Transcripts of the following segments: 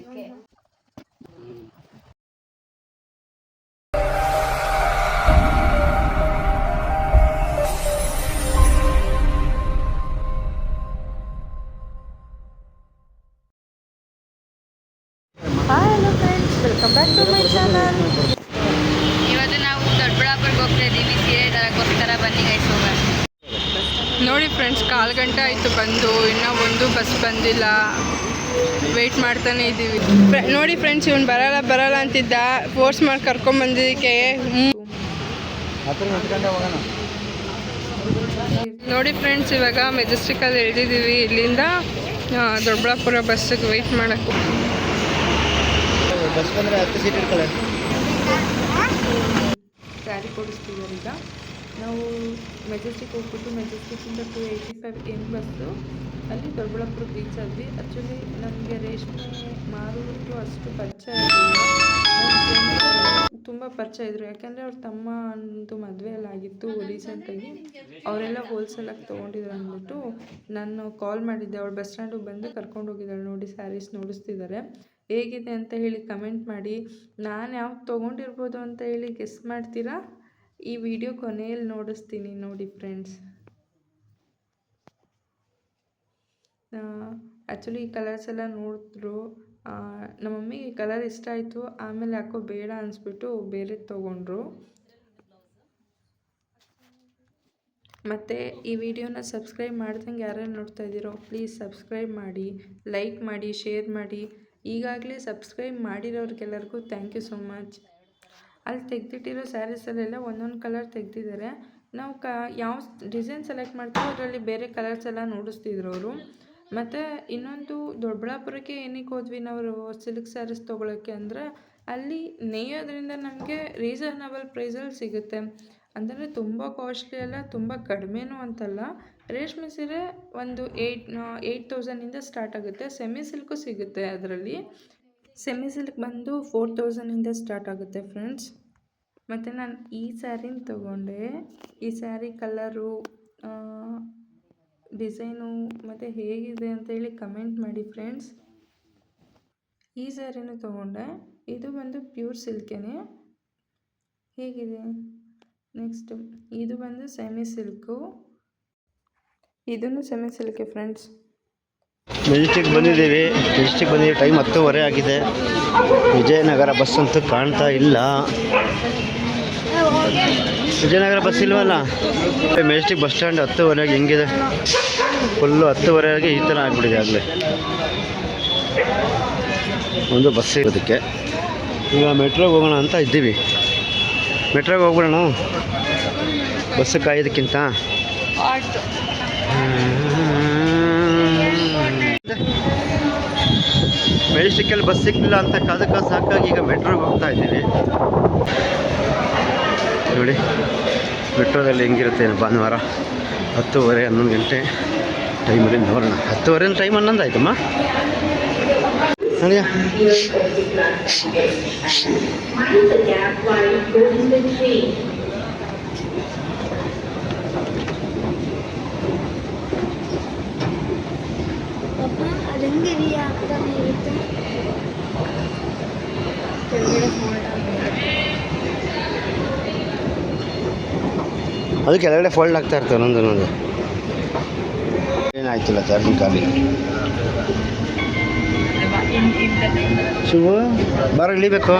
ಅದಕ್ಕೆ hi hello friends welcome back to my channel ಇವತ್ತು ನಾವು ದೊಡ್ಡಬಳ್ಳಾಪುರಕ್ಕೆ ಹೋಗ್ತಾ ಇದ್ದೀವಿ ಸೀರೆ ತರಕ್ಕೋಸ್ಕರ ಬನ್ನಿ ಗೈಸ್ ಹೋಗೋಣ ನೋಡಿ ಕಾಲು ಗಂಟೆ ಆಯಿತು ಬಂದು ಇನ್ನೂ ಒಂದು ಬಸ್ ಬಂದಿಲ್ಲ. ವೆಯ್ಟ್ ಮಾಡ್ತಾನೆ ಇದ್ದೀವಿ. ನೋಡಿ ಫ್ರೆಂಡ್ಸ್ ಇವನು ಬರಲ್ಲ ಬರಲ್ಲ ಅಂತಿದ್ದ. ಫೋರ್ಸ್ ಮಾಡಿ ಕರ್ಕೊಂಬಂದಿದ್ದಕ್ಕೆ ನೋಡಿ ಫ್ರೆಂಡ್ಸ್ ಇವಾಗ ಮೆಜೆಸ್ಟಿಕಲ್ಲಿ ಇಳಿದಿದ್ದೀವಿ ಇಲ್ಲಿಂದ ದೊಡ್ಡಬಳ್ಳಾಪುರ ಬಸ್ಸಿಗೆ ವೆಯ್ಟ್ ಮಾಡೋಕ್ಕೆ. ಬಸ್ ಬಂದರೆ ಹತ್ತು ಸೀಟ್ ಇಟ್ಕೊಳ್ಳಿ ಸ್ಯಾರಿ ಕೊಡಿಸ್ತೀವಿ ಈಗ. ನಾವು ಮೆಜೆಸ್ಟಿಕ್ ಹೋಗ್ಬಿಟ್ಟು ಮೆಜೆಸ್ಟಿಕ್ಕಿಂದ ಟು ಏಯ್ಟಿ ಫೈವ್ ಏನ್ ಬಸ್ಸು, ಅಲ್ಲಿ ದೊಡ್ಡಬಳ್ಳಾಪುರ ಬೀಚ್ ಆದ್ವಿ ಆ್ಯಕ್ಚುಲಿ ನಮಗೆ ರೇಷ್ಮೆ ಮಾರುವುದು ಅಷ್ಟು ಪರಿಚಯ ಇರಲಿಲ್ಲ ತುಂಬ ಪರಿಚಯ ಇದ್ರು. ಯಾಕೆಂದರೆ ಅವ್ರ ತಮ್ಮ ಅಂದು ಮದುವೆ ಎಲ್ಲ ಆಗಿತ್ತು ರೀಸೆಂಟಾಗಿ ಅವರೆಲ್ಲ ಹೋಲ್ಸೇಲಾಗಿ ತೊಗೊಂಡಿದ್ರು ಅಂದ್ಬಿಟ್ಟು ನಾನು ಕಾಲ್ ಮಾಡಿದ್ದೆ. ಅವಳು ಬಸ್ ಸ್ಟ್ಯಾಂಡಿಗೆ ಬಂದು ಕರ್ಕೊಂಡು ಹೋಗಿದ್ದಾಳೆ ನೋಡಿ ಸ್ಯಾರೀಸ್ ನೋಡಿಸ್ತಿದ್ದಾರೆ. ಹೇಗಿದೆ ಅಂತ ಹೇಳಿ ಕಮೆಂಟ್ ಮಾಡಿ. ನಾನು ಯಾವ್ದು ತೊಗೊಂಡಿರ್ಬೋದು ಅಂತ ಹೇಳಿ ಗೆಸ್ ಮಾಡ್ತೀರಾ? ಈ ವಿಡಿಯೋ ಕೊನೆಯಲ್ಲಿ ನೋಡಿಸ್ತೀನಿ ನೋಡಿ ಫ್ರೆಂಡ್ಸ್. ಆ್ಯಕ್ಚುಲಿ ಈ ಕಲರ್ಸ್ ಎಲ್ಲ ನೋಡಿದ್ರು. ನಮ್ಮ ಮಮ್ಮಿಗೆ ಕಲರ್ ಇಷ್ಟ ಆಯಿತು. ಆಮೇಲೆ ಯಾಕೋ ಬೇಡ ಅನಿಸ್ಬಿಟ್ಟು ಬೇರೆ ತೊಗೊಂಡ್ರು. ಮತ್ತು ಈ ವಿಡಿಯೋನ ಸಬ್ಸ್ಕ್ರೈಬ್ ಮಾಡ್ದಂಗೆ ಯಾರ್ಯಾರು ನೋಡ್ತಾ ಇದ್ದೀರೋ ಪ್ಲೀಸ್ ಸಬ್ಸ್ಕ್ರೈಬ್ ಮಾಡಿ ಲೈಕ್ ಮಾಡಿ ಶೇರ್ ಮಾಡಿ. ಈಗಾಗಲೇ ಸಬ್ಸ್ಕ್ರೈಬ್ ಮಾಡಿರೋರಿಗೆಲ್ಲರಿಗೂ ಥ್ಯಾಂಕ್ ಯು ಸೊ ಮಚ್ ಅಲ್ಲಿ ತೆಗೆದಿಟ್ಟಿರೋ ಸ್ಯಾರೀಸಲ್ಲೆಲ್ಲ ಒಂದೊಂದು ಕಲರ್ ತೆಗೆದಿದ್ದಾರೆ ನಾವು ಕ, ಯಾವ ಡಿಸೈನ್ ಸೆಲೆಕ್ಟ್ ಮಾಡ್ತೀವೋ ಅದರಲ್ಲಿ ಬೇರೆ ಕಲರ್ಸ್ ಎಲ್ಲ ನೋಡಿಸ್ತಿದ್ರು ಅವರು. ಮತ್ತು ಇನ್ನೊಂದು ದೊಡ್ಡಬಳ್ಳಾಪುರಕ್ಕೆ ಏನಕ್ಕೆ ಹೋದ್ವಿ ನಾವು ಸಿಲ್ಕ್ ಸ್ಯಾರೀಸ್ ತೊಗೊಳಕ್ಕೆ ಅಂದರೆ ಅಲ್ಲಿ ನೇಯೋದ್ರಿಂದ ನಮಗೆ ರೀಸನಬಲ್ ಪ್ರೈಸಲ್ಲಿ ಸಿಗುತ್ತೆ. ಅಂದರೆ ತುಂಬ ಕಾಸ್ಟ್ಲಿ ಅಲ್ಲ, ತುಂಬ ಕಡಿಮೆನೂ ಅಂತಲ್ಲ. ರೇಷ್ಮೆ ಸೀರೆ ಒಂದು ಏಯ್ಟ್ ಏಯ್ಟ್ ತೌಸಂಡಿಂದ ಸ್ಟಾರ್ಟ್ ಆಗುತ್ತೆ. ಸೆಮಿ ಸಿಲ್ಕು ಸಿಗುತ್ತೆ ಅದರಲ್ಲಿ. ಸೆಮಿ ಸಿಲ್ಕ್ ಬಂದು ಫೋರ್ ತೌಸಂಡಿಂದ ಸ್ಟಾರ್ಟ್ ಆಗುತ್ತೆ ಫ್ರೆಂಡ್ಸ್. ಮತ್ತು ನಾನು ಈ ಸ್ಯಾರಿನ ತೊಗೊಂಡೆ. ಈ ಸ್ಯಾರಿ ಕಲರು ಡಿಸೈನು ಮತ್ತು ಹೇಗಿದೆ ಅಂತ ಹೇಳಿ ಕಮೆಂಟ್ ಮಾಡಿ ಫ್ರೆಂಡ್ಸ್. ಈ ಸ್ಯಾರಿನೂ ತೊಗೊಂಡೆ. ಇದು ಬಂದು ಪ್ಯೂರ್ ಸಿಲ್ಕೇನೆ. ಹೇಗಿದೆ? ನೆಕ್ಸ್ಟು ಇದು ಬಂದು ಸೆಮಿ ಸಿಲ್ಕು ಇದನ್ನು ಸೆಮಿ ಸಿಲ್ಕೆ ಫ್ರೆಂಡ್ಸ್. ಮೆಜೆಸ್ಟಿಕ್ ಬಂದಿದ್ದೀವಿ. ಮೆಜೆಸ್ಟಿಕ್ ಬಂದಿದ್ದೀವಿ. ಟೈಮ್ ಹತ್ತುವರೆ ಆಗಿದೆ. ವಿಜಯನಗರ ಬಸ್ ಅಂತೂ ಕಾಣ್ತಾ ಇಲ್ಲ. ವಿಜಯನಗರ ಬಸ್ ಇಲ್ವಲ್ಲ? ಮೆಜೆಸ್ಟಿಕ್ ಬಸ್ ಸ್ಟ್ಯಾಂಡ್ ಹತ್ತುವರೆಗೆ ಹೆಂಗಿದೆ? ಫುಲ್ಲು ಹತ್ತುವರೆಗೆ ಈ ಥರ ಆಗ್ಬಿಟ್ಟಿದೆ ಆಗಲೇ. ಒಂದು ಬಸ್ ಇರೋದಕ್ಕೆ. ಈಗ ಮೆಟ್ರೋಗೆ ಹೋಗೋಣ ಅಂತ ಇದ್ದೀವಿ. ಮೆಟ್ರೋಗೆ ಹೋಗ್ಬಿಡೋಣ? ಬಸ್ ಕಾಯೋದಕ್ಕಿಂತ? ಮೆಜೆಸ್ಟಿಕ್ಕಲ್ಲಿ ಬಸ್ ಸಿಗಲಿಲ್ಲ ಅಂತ ಕಾದಕ್ಕ ಸಾಕಾಗಿ ಈಗ ಮೆಟ್ರೋಗೆ ಹೋಗ್ತಾ ಇದ್ದೀವಿ. ನೋಡಿ ಮೆಟ್ರೋದಲ್ಲಿ ಹೆಂಗಿರುತ್ತೆ ಭಾನುವಾರ? ಹತ್ತುವರೆ ಹನ್ನೊಂದು ಗಂಟೆ ಟೈಮಲ್ಲಿ ನೋಡೋಣ. ಹತ್ತುವರೆ ಟೈಮ್ ಹನ್ನೊಂದು ಆಯ್ತಮ್ಮ? ಆಗ್ತಾನೆ ಇರುತ್ತೆ. ಕೆಳಗಡೆ ಫೋಲ್ಡ್ ಅದು ಕೆಳಗಡೆ ಫೋಲ್ಡ್ ಆಗ್ತಾ ಇರ್ತವೆ ಒಂದೊಂದು ಏನಾಯ್ತಿಲ್ಲ ಚಾರ್ಜಿಂಗ್ ಖಾಲಿ ಶಿವು ಬಾರ ಇಳಿಬೇಕು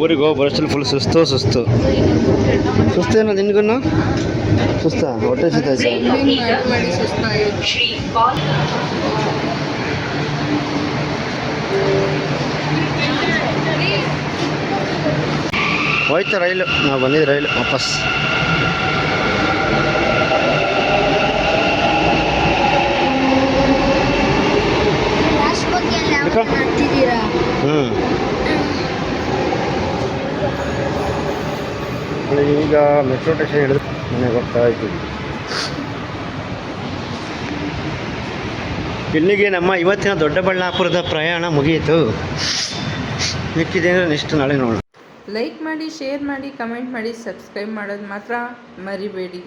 ಊರಿಗೆ ಹೋಗಿ ಬರೋಷ್ಟಲ್ಲಿ ಫುಲ್ ಸುಸ್ತು. ಸುಸ್ತು ಸುಸ್ತೇನೋ ನಿನ್ಗೂ ಸುಸ್ತ? ಹೊಟ್ಟೆ ಸುತ್ತ ಹೋಯ್ತು ರೈಲು. ನಾವು ಬಂದಿದ್ದು ರೈಲು ವಾಪಸ್. ಈಗ ಮೆಟ್ರೋ ಸ್ಟೇಷನ್ ಹಿಡಿದು ಮನೆಗೆ ಹೋಗ್ತಾ ಇದ್ದೀವಿ ಇಲ್ಲಿಗೆ ನಮ್ಮ ಇವತ್ತಿನ ದೊಡ್ಡಬಳ್ಳಾಪುರದ ಪ್ರಯಾಣ ಮುಗಿಯಿತು. ಮಿಕ್ಕಿದೆ ಅಂದರೆ ನೆಕ್ಸ್ಟ್ ನಾಳೆ ನೋಡೋಣ. ಲೈಕ್ ಮಾಡಿ ಶೇರ್ ಮಾಡಿ ಕಮೆಂಟ್ ಮಾಡಿ ಸಬ್ಸ್ಕ್ರೈಬ್ ಮಾಡೋದು ಮಾತ್ರ ಮರಿಬೇಡಿ.